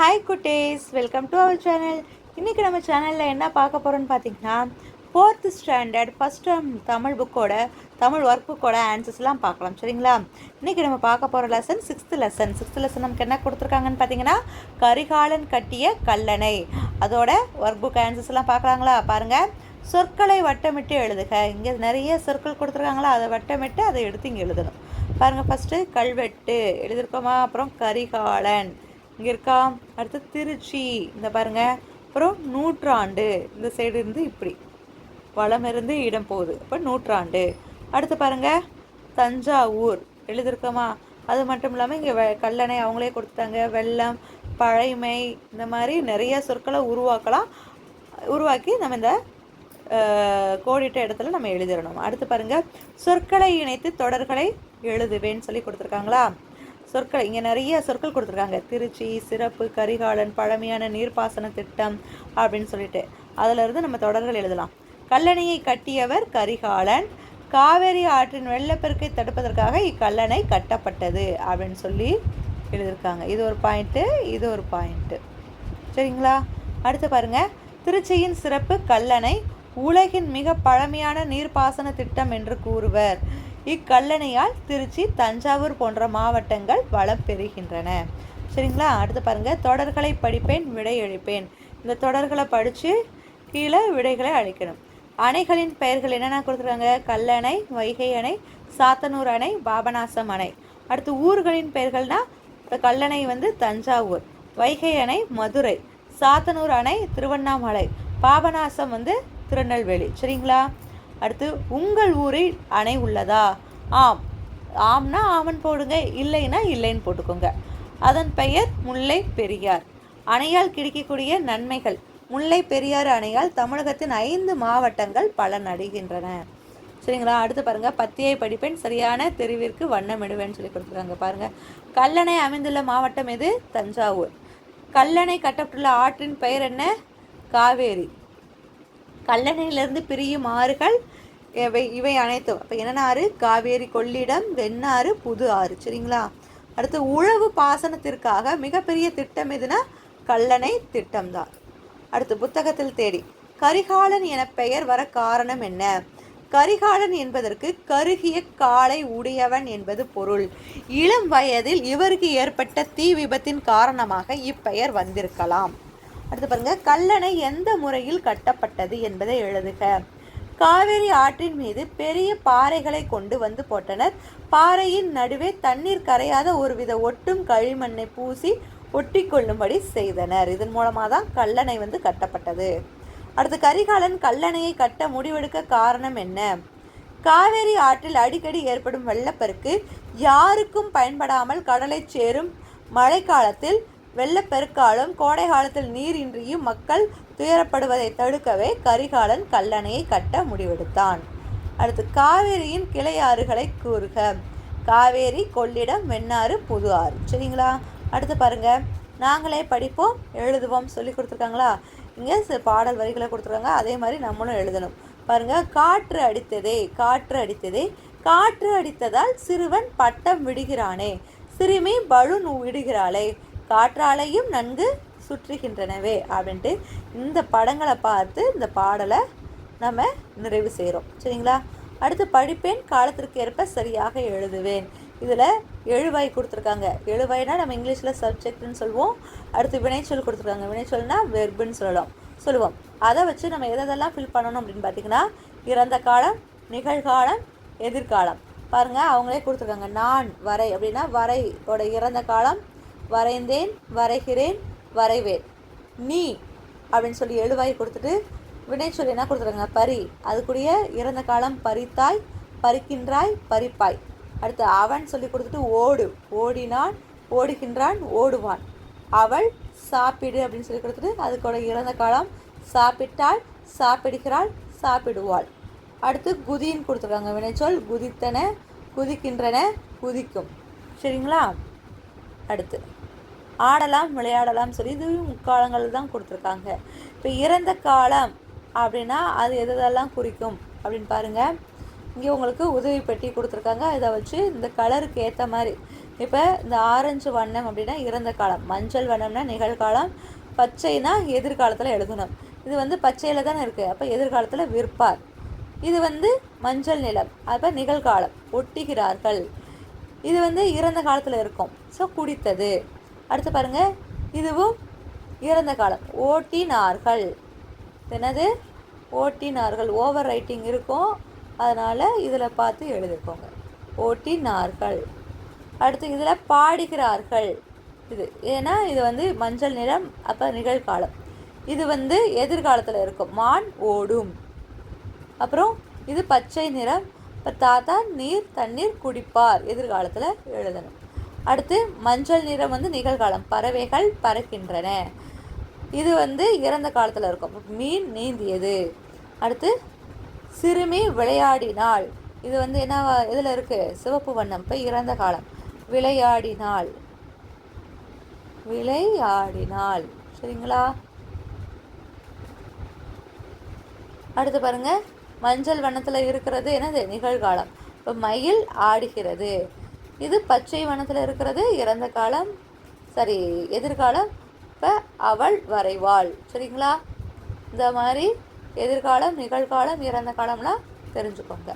Hi குட்டேஸ். Welcome to our channel இன்றைக்கி நம்ம சேனலில் என்ன பார்க்க போகிறோம்னு பார்த்தீங்கன்னா fourth standard first term Tamil புக்கோட தமிழ் ஒர்க் புக்கோட ஆன்சர்ஸ்லாம் பார்க்கலாம். சரிங்களா? இன்றைக்கி நம்ம பார்க்க போகிற lesson sixth lesson sixth lesson நமக்கு என்ன கொடுத்துருக்காங்கன்னு பார்த்தீங்கன்னா கரிகாலன் கட்டிய கல்லணை. அதோட ஒர்க் புக் ஆன்சர்ஸ்லாம் பார்க்கலாங்களா பாருங்கள் சொற்களை வட்டமிட்டு எழுதுக. இங்கே நிறைய சொற்கள் கொடுத்துருக்காங்களா? அதை வட்டமிட்டு அதை எடுத்து இங்கே எழுதணும். பாருங்கள் ஃபஸ்ட்டு கல்வெட்டு எழுதியிருக்கோமா? அப்புறம் கரிகாலன். இங்கே இருக்கா? அடுத்து திருச்சி. இந்த பாருங்க. அப்புறம் நூற்றாண்டு. இந்த சைடு இருந்து இப்படி. வளம் இருந்து இடம் போகுது. அப்போ நூற்றாண்டு. அடுத்து பாருங்க. தஞ்சாவூர். எழுதியிருக்கோமா அது மட்டும் இல்லாமல் இங்கே கல்லணை அவங்களே கொடுத்துட்டாங்க. வெள்ளம் பழைமை இந்த மாதிரி நிறைய சொற்களை உருவாக்கலாம். உருவாக்கி நம்ம இந்த கோடிட்ட இடத்துல நம்ம எழுதிடணும். அடுத்து பாருங்க. சொற்களை இணைத்து தொடர்களை எழுதுவேன்னு சொல்லி கொடுத்துருக்காங்களா? சொற்கள் இங்கே நிறைய சொற்கள் கொடுத்துருக்காங்க. திருச்சி சிறப்பு கரிகாலன் பழமையான நீர்ப்பாசன திட்டம் அப்படின்னு சொல்லிட்டு. அதிலிருந்து நம்ம தொடர்கள் எழுதலாம். கல்லணையை கட்டியவர் கரிகாலன் காவேரி ஆற்றின் வெள்ளப்பெருக்கை தடுப்பதற்காக இக்கல்லணை கட்டப்பட்டது அப்படின்னு சொல்லி எழுதியிருக்காங்க. இது ஒரு பாயிண்ட்டு இது ஒரு பாயிண்ட்டு சரிங்களா? அடுத்து பாருங்கள் திருச்சியின் சிறப்பு கல்லணை உலகின் மிக பழமையான நீர்ப்பாசன திட்டம் என்று கூறுவர். இக்கல்லணையால் திருச்சி தஞ்சாவூர் போன்ற மாவட்டங்கள் வளம் பெறுகின்றன. சரிங்களா? அடுத்து பாருங்கள் தொடர்களை படிப்பேன் விடை அழிப்பேன் இந்த தொடர்களை படித்து கீழே விடைகளை அளிக்கணும். அணைகளின் பெயர்கள் என்னென்ன கொடுத்துருக்காங்க? கல்லணை வைகை அணை சாத்தனூர் அணை பாபநாசம் அணை. அடுத்து ஊர்களின் பெயர்கள்னால் இப்போ கல்லணை வந்து தஞ்சாவூர் வைகை அணை மதுரை சாத்தனூர் அணை திருவண்ணாமலை பாபநாசம் வந்து திருநெல்வேலி. சரிங்களா? அடுத்து உங்கள் ஊரில் அணை உள்ளதா? ஆம். ஆம்னா ஆமன் போடுங்க இல்லைன்னா இல்லைன்னு போட்டுக்கோங்க. அதன் பெயர் முல்லை பெரியார். அணையால் கிடைக்கக்கூடிய நன்மைகள். முல்லை பெரியார் அணையால் தமிழகத்தின் ஐந்து மாவட்டங்கள் பலன் அடைகின்றன சரிங்களா? அடுத்து பாருங்கள் பத்தியை படிப்பேன். சரியான தெரிவிற்கு வண்ணமிடுவேன்னு சொல்லி கொடுத்துருக்காங்க. பாருங்கள் கல்லணை அமைந்துள்ள மாவட்டம் எது? தஞ்சாவூர். கல்லணை கட்டப்பட்டுள்ள ஆற்றின் பெயர் என்ன? காவேரி. கல்லணையிலிருந்து பிரியும் ஆறுகள் இவை இவை அனைத்தும். அப்போ என்னென்ன ஆறு காவேரி கொள்ளிடம் வெண்ணாறு புது ஆறு. சரிங்களா? அடுத்து உழவு பாசனத்திற்காக மிகப்பெரிய திட்டம் எதுனா? கல்லணை திட்டம்தான். அடுத்து புத்தகத்தில் தேடி. கரிகாலன் என பெயர் வர காரணம் என்ன? கரிகாலன் என்பதற்கு கருகிய காலை உடையவன் என்பது பொருள். இளம் வயதில் இவருக்கு ஏற்பட்ட தீ விபத்தின் காரணமாக இப்பெயர் வந்திருக்கலாம். அடுத்து பாருங்க கல்லணை எந்த முறையில் கட்டப்பட்டது என்பதை எழுதுக. காவேரி ஆற்றின் மீது பெரிய பாறைகளை கொண்டு வந்து போட்டனர். பாறையின் நடுவே தண்ணீர் கரையாத ஒருவித ஒட்டும் களிமண்ணை பூசி ஒட்டி கொள்ளும்படி செய்தனர். இதன் மூலமாக தான் கல்லணை வந்து கட்டப்பட்டது. அடுத்து கரிகாலன் கல்லணையை கட்ட முடிவெடுக்க காரணம் என்ன? காவேரி ஆற்றில் அடிக்கடி ஏற்படும் வெள்ளப்பெருக்கு யாருக்கும் பயன்படாமல் கடலை சேரும் மழைக்காலத்தில் வெள்ளப்பெருக்காலும் கோடை காலத்தில் நீரின்றியும் மக்கள் துயரப்படுவதை தடுக்கவே கரிகாலன் கல்லணையை கட்ட முடிவெடுத்தான். அடுத்து காவேரியின் கிளையாறுகளை கூறுக. காவேரி கொள்ளிடம் வெண்ணாறு புது ஆறு சரிங்களா? அடுத்து பாருங்க. நாங்களே படிப்போம் எழுதுவோம் சொல்லி கொடுத்துருக்காங்களா? இங்கே சில பாடல் வரிகளை கொடுத்துருக்காங்க. அதே மாதிரி நம்மளும் எழுதணும். பாருங்க. காற்று அடித்ததே காற்று அடித்ததே. காற்று அடித்ததால் சிறுவன் பட்டம் விடுகிறானே. சிறுமி பலூன் விடுகிறாளே. காற்றாலையும் நன்கு சுற்றுகின்றனவே அப்படின்ட்டு இந்த படங்களை பார்த்து இந்த பாடலை நம்ம நிறைவு செய்கிறோம். சரிங்களா? அடுத்து படிப்பேன் காலத்திற்கு ஏற்ப சரியாக எழுதுவேன். இதில் எழுவாய் கொடுத்துருக்காங்க. எழுவாய்னா நம்ம இங்கிலீஷில் சப்ஜெக்ட்னு சொல்லுவோம். அடுத்து வினைச்சொல் கொடுத்துருக்காங்க. வினைச்சொல்னா வெர்புன்னு சொல்லலாம். சொல்லுவோம். அதை வச்சு நம்ம எதெல்லாம் ஃபில் பண்ணணும் அப்படின்னு பார்த்தீங்கன்னா இறந்த காலம் நிகழ்காலம் எதிர்காலம். பாருங்கள் அவங்களே கொடுத்துருக்காங்க. நான் வரை அப்படின்னா வரையோட இறந்த காலம் வரைந்தேன் வரைகிறேன் வரைவேன். நீ அப்படின்னு சொல்லி எழுவாய் கொடுத்துட்டு வினைச்சொல் என்ன கொடுத்துருங்க பரி. அதுக்குரிய இறந்த காலம் பறித்தாய் பறிக்கின்றாய் பறிப்பாய். அடுத்து அவன் சொல்லி கொடுத்துட்டு ஓடு. ஓடினான் ஓடுகின்றான் ஓடுவான். அவள் சாப்பிடு அப்படின்னு சொல்லி கொடுத்துட்டு அதுக்கூட இறந்த காலம் சாப்பிட்டாள் சாப்பிடுகிறாள் சாப்பிடுவாள். அடுத்து குதின்னு கொடுத்துருக்காங்க. வினைச்சொல் குதித்தன குதிக்கின்றன குதிக்கும். சரிங்களா? அடுத்து. ஆடலாம் விளையாடலாம் சொல்லி இதுவும் முக்காலங்கள் தான் கொடுத்துருக்காங்க. இப்போ இறந்த காலம் அப்படின்னா அது எதெல்லாம் குறிக்கும் அப்படின்னு பாருங்கள் இங்கே உங்களுக்கு உதவி பெட்டி கொடுத்துருக்காங்க. இதை வச்சு இந்த கலருக்கு ஏற்ற மாதிரி. இப்போ இந்த ஆரஞ்சு வண்ணம் அப்படின்னா இறந்த காலம். மஞ்சள் வண்ணம்னா நிகழ்காலம். பச்சைனா எதிர்காலத்தில் எழுதணும். இது வந்து பச்சையில் தானே இருக்குது அப்போ எதிர்காலத்தில் விற்பார். இது வந்து மஞ்சள் நிலம். அப்போ நிகழ்காலம். ஒட்டுகிறார்கள். இது வந்து இறந்த காலத்தில் இருக்கும். ஸோ குடித்தது. அடுத்து பாருங்கள் இதுவும் இறந்த காலம். ஓட்டினார்கள். என்னது? ஓட்டினார்கள். ஓவர் ரைட்டிங் இருக்கும். அதனால் இதில் பார்த்து எழுதிக்கோங்க. ஓட்டினார்கள். அடுத்து இதில் பாடுகிறார்கள். இது ஏன்னா இது வந்து மஞ்சள் நிறம் அப்போ நிகழ்காலம் இது வந்து எதிர்காலத்தில் இருக்கும். மான் ஓடும். அப்புறம் இது பச்சை நிறம். இப்போ தாத்தா நீர் தண்ணீர் குடிப்பார். எதிர்காலத்தில் எழுதணும். அடுத்து மஞ்சள் நிறம் வந்து நிகழ்காலம் பறவைகள் பறக்கின்றன. இது வந்து இறந்த காலத்தில் இருக்கும். மீன் நீந்தியது. அடுத்து சிறுமி விளையாடினாள். இது வந்து என்ன இதில் இருக்குது சிவப்பு வண்ணம். இப்போ இறந்த காலம். விளையாடினாள். விளையாடினாள். சரிங்களா? அடுத்து பாருங்க. மஞ்சள் வண்ணத்தில் இருக்கிறது என்னது? நிகழ்காலம். இப்போ மயில் ஆடுகிறது. இது பச்சை வனத்தில் இருக்கிறது இறந்த காலம் சரி எதிர்காலம் இப்போ அவள் வரைவாள். சரிங்களா? இந்த மாதிரி எதிர்காலம் நிகழ்காலம் இறந்த காலம்லாம் தெரிஞ்சுக்கோங்க.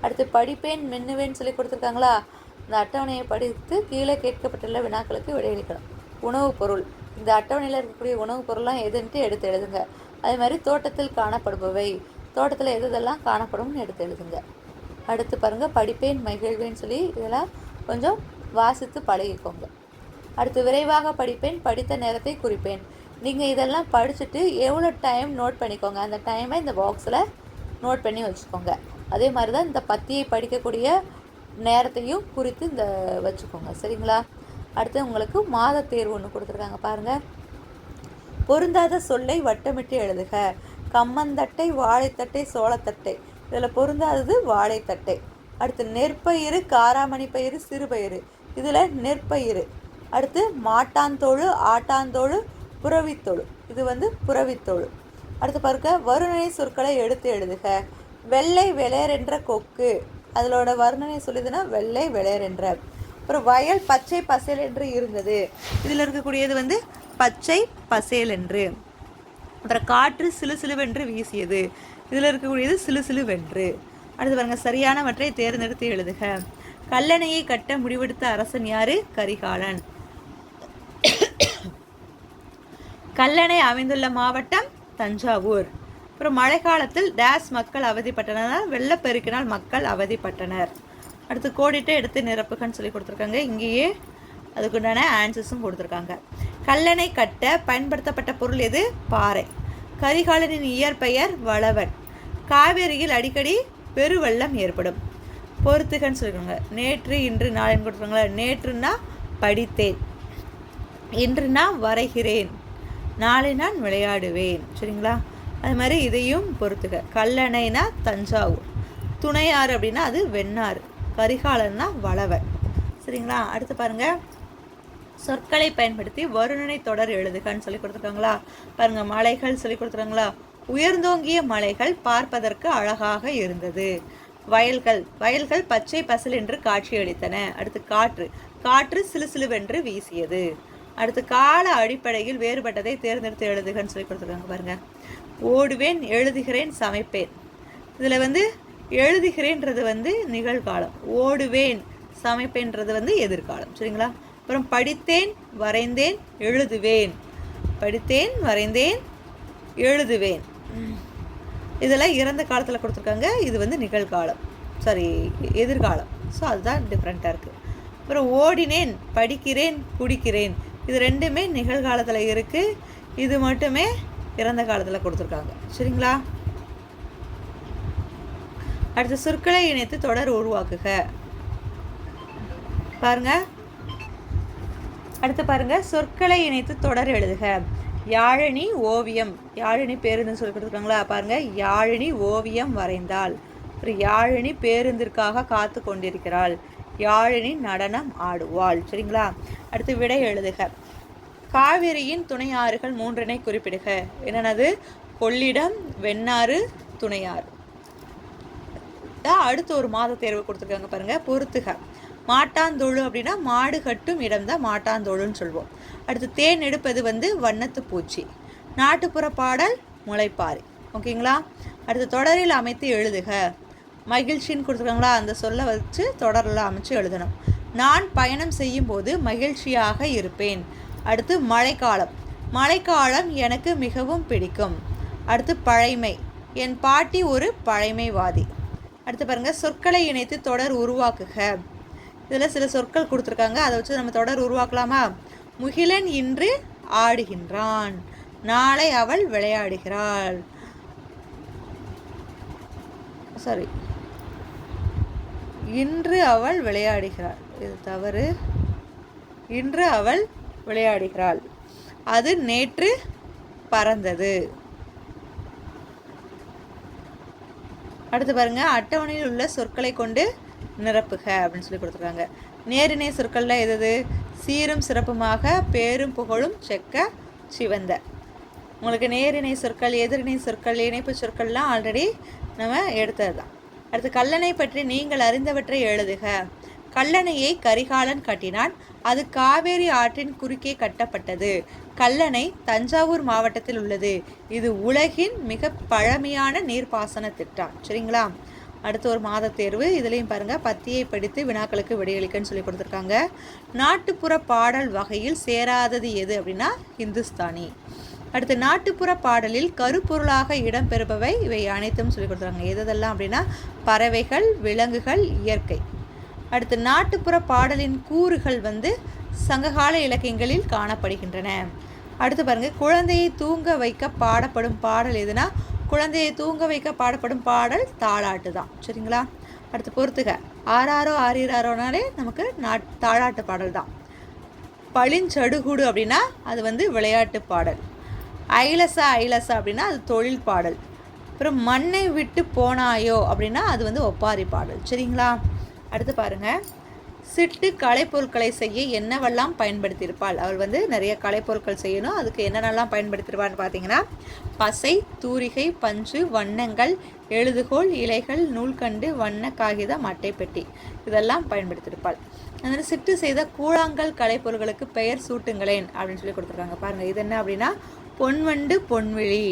அடுத்து படிப்பேன் மின்னுவேன் சொல்லி கொடுத்துருக்காங்களா? இந்த அட்டவணையை படித்து கீழே கேட்கப்பட்டுள்ள வினாக்களுக்கு விடையளிக்கணும் உணவுப் பொருள். இந்த அட்டவணையில் இருக்கக்கூடிய உணவுப் பொருள்லாம் எதுன்ட்டு எடுத்து எழுதுங்க. அதே மாதிரி தோட்டத்தில் காணப்படுபவை. தோட்டத்தில் எது எதெல்லாம் காணப்படும்னு எடுத்து எழுதுங்க. அடுத்து பாருங்கள் படிப்பேன் மகிழ்வேன் சொல்லி இதெல்லாம் கொஞ்சம் வாசித்து பழகிக்கோங்க. அடுத்து விரைவாக படிப்பேன் படித்த நேரத்தை குறிப்பேன். நீங்கள் இதெல்லாம் படிச்சுட்டு எவ்வளோ டைம் நோட் பண்ணிக்கோங்க. அந்த டைமை இந்த பாக்ஸில் நோட் பண்ணி வச்சுக்கோங்க. அதே மாதிரி தான் இந்த பத்தியை படிக்கக்கூடிய நேரத்தையும் குறித்து இந்த வச்சுக்கோங்க. சரிங்களா? அடுத்து உங்களுக்கு மாத தேர்வு ஒன்று கொடுத்துருக்காங்க. பாருங்கள் பொருந்தாத சொல்லை வட்டமிட்டு எழுதுக. கம்மந்தட்டை வாழைத்தட்டை சோளத்தட்டை. இதில் பொருந்தாதது வாழைத்தட்டை. அடுத்து நெற்பயிறு காராமணி பயிறு சிறுபயிறு. இதில் நெற்பயிறு. அடுத்து மாட்டாந்தோழு ஆட்டாந்தோழு புறவித்தோழு இது வந்து புறவித்தோழு அடுத்து பார்க்க வருணனை சொற்களை எடுத்து எழுதுக. வெள்ளை வெளையரென்ற கொக்கு. அதிலோட வருணனை சொல்லுதுன்னா வெள்ளை வெளையரென்ற அப்புறம் வயல் பச்சை பசேல் என்று இருந்தது. இதில் இருக்கக்கூடியது வந்து பச்சை பசேல் என்று. அப்புறம் காற்று சிலு சிலுவென்று வீசியது. இதில் இருக்கக்கூடியது சிலு சிலுவென்று அடுத்து பாருங்க சரியானவற்றை தேர்ந்தெடுத்து எழுதுக. கல்லணையை கட்ட முடிவெடுத்த அரசன் யாரு? கரிகாலன். கல்லணை அமைந்துள்ள மாவட்டம் தஞ்சாவூர். அப்புறம் மழைக்காலத்தில் டேஸ் மக்கள் அவதிப்பட்டனர் வெள்ளப்பெருக்கினால் மக்கள் அவதிப்பட்டனர். அடுத்து கோடிட்டு எடுத்து நிரப்புகன்னு சொல்லி கொடுத்துருக்காங்க. இங்கேயே அதுக்குண்டான ஆன்சர்ஸும் கொடுத்துருக்காங்க. கல்லணை கட்ட பயன்படுத்தப்பட்ட பொருள் எது? பாறை. கரிகாலனின் இயற்பெயர் வளவன். காவேரியில் அடிக்கடி பெருவெள்ளம் ஏற்படும். பொறுத்துகன்னு சொல்லிக்கோங்க. நேற்று இன்று நாளைன்னு கொடுத்துருங்களா நேற்றுன்னா படித்தேன். இன்று நான் வரைகிறேன். நாளை நான் விளையாடுவேன். சரிங்களா? அது மாதிரி இதையும் பொறுத்துக்க. கல்லணைனா தஞ்சாவூர். துணையாறு அப்படின்னா அது வெண்ணாறு. கரிகாலன்னா வளவன் சரிங்களா? அடுத்து பாருங்கள் சொற்களை பயன்படுத்தி வருணனை தொடர் எழுதுகன்னு சொல்லி கொடுத்துருக்காங்களா? பாருங்கள் மலைகள் சொல்லி கொடுத்துருக்காங்களா? உயர்ந்தோங்கிய மலைகள் பார்ப்பதற்கு அழகாக இருந்தது. வயல்கள் வயல்கள் பச்சை பசல் என்று காட்சியளித்தன. அடுத்து காற்று. காற்று சிலுசிலுவென்று வீசியது. அடுத்து கால அடிப்படையில் வேறுபட்டதை தேர்ந்தெடுத்து எழுதுகன்னு சொல்லி கொடுத்துருக்காங்க பாருங்க. ஓடுவேன் எழுதுகிறேன் சமைப்பேன். இதில் வந்து எழுதுகிறேன்றது வந்து நிகழ்காலம். ஓடுவேன் சமைப்பேன்றது வந்து எதிர்காலம். சரிங்களா? அப்புறம் படித்தேன் வரைந்தேன் எழுதுவேன். படித்தேன் வரைந்தேன் எழுதுவேன். இதெல்லாம் இறந்த காலத்தில் கொடுத்துருக்காங்க. இது வந்து நிகழ்காலம். சாரி எதிர்காலம். ஸோ அதுதான் டிஃப்ரெண்ட்டாக இருக்குது அப்புறம் ஓடினேன் படிக்கிறேன் குடிக்கிறேன். இது ரெண்டுமே நிகழ்காலத்தில் இருக்குது இது மட்டுமே இறந்த காலத்தில் கொடுத்துருக்காங்க. சரிங்களா? அடுத்து சொற்களை இணைத்து தொடர் உருவாக்குக. பாருங்க. அடுத்து பாருங்க. சொற்களை இணைத்து தொடர் எழுதுக. யாழினி ஓவியம். யாழினி பேருந்துன்னு சொல்லி கொடுத்துருக்காங்களா? பாருங்கள் யாழினி ஓவியம் வரைந்தாள். அப்புறம் யாழினி பேருந்திற்காக காத்து கொண்டிருக்கிறாள். யாழினி நடனம் ஆடுவாள். சரிங்களா? அடுத்து விடை எழுதுக. காவிரியின் துணையாறுகள் மூன்றினை குறிப்பிடுக. என்னென்னது? கொள்ளிடம் வெண்ணாறு துணையாறு. அடுத்து ஒரு மாத தேர்வு கொடுத்துருக்காங்க பாருங்கள் பொறுத்துக. மாட்டாந்தோழு அப்படின்னா மாடு கட்டும் இடம் தான் மாட்டாந்தோழுன்னு சொல்லுவோம் அடுத்து தேன் எடுப்பது வந்து வண்ணத்து பூச்சி. நாட்டுப்புற பாடல் முளைப்பாரி ஓகேங்களா? அடுத்து தொடரில் அமைத்து எழுதுக. மகிழ்ச்சின்னு கொடுத்துருக்காங்களா? அந்த சொல்லை வச்சு தொடரில் அமைச்சு எழுதணும். நான் பயணம் செய்யும்போது மகிழ்ச்சியாக இருப்பேன். அடுத்து மழைக்காலம். மழைக்காலம் எனக்கு மிகவும் பிடிக்கும். அடுத்து பழைமை. என் பாட்டி ஒரு பழைமைவாதி. அடுத்து பாருங்கள் சொற்களை இணைத்து தொடர் உருவாக்குக. இதில் சில சொற்கள் கொடுத்துருக்காங்க. அதை வச்சு நம்ம தொடர் உருவாக்கலாமா? முகிலன் இன்று ஆடுகின்றான். நாளை அவள் விளையாடுகிறாள். சாரி இன்று அவள் விளையாடுகிறாள். இது தவறு. இன்று அவள் விளையாடுகிறாள். அது நேற்று பறந்தது. அடுத்து பாருங்க. அட்டவணையில் உள்ள சொற்களை கொண்டு நிரப்புக அப்படின்னு சொல்லி கொடுத்துருக்காங்க. நேரிணை சொற்களில் எது சீரும் சிறப்புமாக பேரும் புகழும் செக்க சிவந்த. உங்களுக்கு நேரிணை சொற்கள் எதிரிணை சொற்கள் இணைப்பு சொற்கள்லாம் ஆல்ரெடி நம்ம எடுத்தது தான் அடுத்து கல்லணை பற்றி நீங்கள் அறிந்தவற்றை எழுதுக. கல்லணையை கரிகாலன் கட்டினான். அது காவேரி ஆற்றின் குறுக்கே கட்டப்பட்டது. கல்லணை தஞ்சாவூர் மாவட்டத்தில் உள்ளது. இது உலகின் மிக பழமையான நீர்ப்பாசன திட்டம். சரிங்களா? அடுத்து ஒரு மாத தேர்வு. இதுலேயும் பாருங்கள் பத்தியை படித்து வினாக்களுக்கு விடையளிக்கன்னு சொல்லி கொடுத்துருக்காங்க. நாட்டுப்புற பாடல் வகையில் சேராதது எது அப்படின்னா ஹிந்துஸ்தானி அடுத்து நாட்டுப்புற பாடலில் கருப்பொருளாக இடம்பெறுபவை இவை அனைத்தும் சொல்லி கொடுத்துருக்காங்க. எதெல்லாம் அப்படின்னா பறவைகள் விலங்குகள் இயற்கை. அடுத்து நாட்டுப்புற பாடலின் கூறுகள் வந்து சங்ககால இலக்கியங்களில் காணப்படுகின்றன. அடுத்து பாருங்கள் குழந்தையை தூங்க வைக்க பாடப்படும் பாடல் எதுனா குழந்தையை தூங்க வைக்க பாடப்படும் பாடல் தாளாட்டு தான் சரிங்களா? அடுத்து பொறுத்துக. ஆறாரோ ஆறீராரோனாலே நமக்கு நாட் தாளாட்டு பாடல் தான் பளிஞ்சடுகுடு அப்படின்னா அது வந்து விளையாட்டு பாடல். ஐலசா ஐலசா அப்படின்னா அது தொழில் பாடல். அப்புறம் மண்ணை விட்டு போனாயோ அப்படின்னா அது வந்து ஒப்பாரி பாடல். சரிங்களா? அடுத்து பாருங்கள் சிட்டு கலைப்பொருட்களை செய்ய என்னவெல்லாம் பயன்படுத்தியிருப்பாள்? அவள் வந்து நிறைய கலைப்பொருட்கள் செய்யணும். அதுக்கு என்னென்னலாம் பயன்படுத்திருப்பான்னு பார்த்தீங்கன்னா பசை தூரிகை பஞ்சு வண்ணங்கள் எழுதுகோள் இலைகள் நூல்கண்டு வண்ண காகிதம் அட்டைப்பெட்டி இதெல்லாம் பயன்படுத்தியிருப்பாள். அதனால் சிட்டு செய்த கூழாங்கல் கலைப்பொருட்களுக்கு பெயர் சூட்டுங்களேன் அப்படின்னு சொல்லி கொடுத்துருக்காங்க. பாருங்கள் இது என்ன அப்படின்னா பொன்வண்டு பொன்விழி.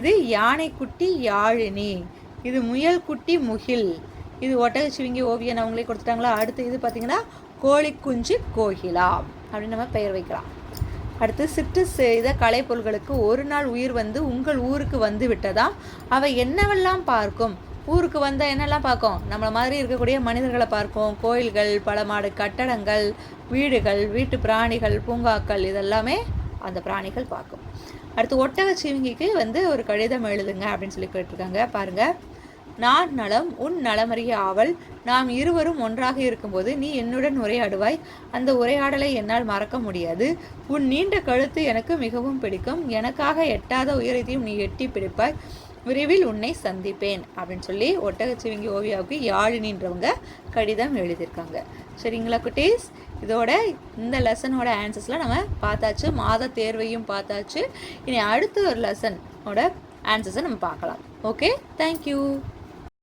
இது யானைக்குட்டி யாழினி. இது முயல் குட்டி முகில். இது ஒட்டக சிவிங்கி ஓவியன் அவங்களே கொடுத்துட்டாங்களா? அடுத்து இது பார்த்தீங்கன்னா கோழி குஞ்சு கோகிலா அப்படின்னு நம்ம பெயர் வைக்கலாம். அடுத்து சிற்று செய்த கலைப்பொருள்களுக்கு ஒரு நாள் உயிர் வந்து உங்கள் ஊருக்கு வந்து விட்டதா? அவை என்னவெல்லாம் பார்க்கும்? ஊருக்கு வந்தால் என்னெல்லாம் பார்க்கும்? நம்மளை மாதிரி இருக்கக்கூடிய மனிதர்களை பார்க்கும். கோயில்கள் பழமாடு கட்டடங்கள் வீடுகள் வீட்டு பிராணிகள் பூங்காக்கள் இதெல்லாமே அந்த பிராணிகள் பார்க்கும். அடுத்து ஒட்டக சிவிங்கிக்கு வந்து ஒரு கடிதம் எழுதுங்க அப்படின்னு சொல்லி கேட்டிருக்காங்க. பாருங்கள் நான் நலம் உன் நலமறிய ஆவல். நாம் இருவரும் ஒன்றாக இருக்கும்போது நீ என்னுடன் உரையாடுவாய். அந்த உரையாடலை என்னால் மறக்க முடியாது. உன் நீண்ட கழுத்து எனக்கு மிகவும் பிடிக்கும். எனக்காக எட்டாத உயரத்தையும் நீ எட்டி பிடிப்பாய். விரைவில் உன்னை சந்திப்பேன் அப்படின்னு சொல்லி ஒட்டகச்சிவிங்கி ஓவியாவுக்கு யாழினின்றவங்க கடிதம் எழுதியிருக்காங்க. சரிங்களா குட்டீஸ்? இதோட இந்த லெசனோட ஆன்சர்ஸ்லாம் நம்ம பார்த்தாச்சு. மாத தேர்வையும் பார்த்தாச்சு. இனி அடுத்த ஒரு லெசனோட ஆன்சர்ஸை நம்ம பார்க்கலாம். ஓகே? தேங்க்யூ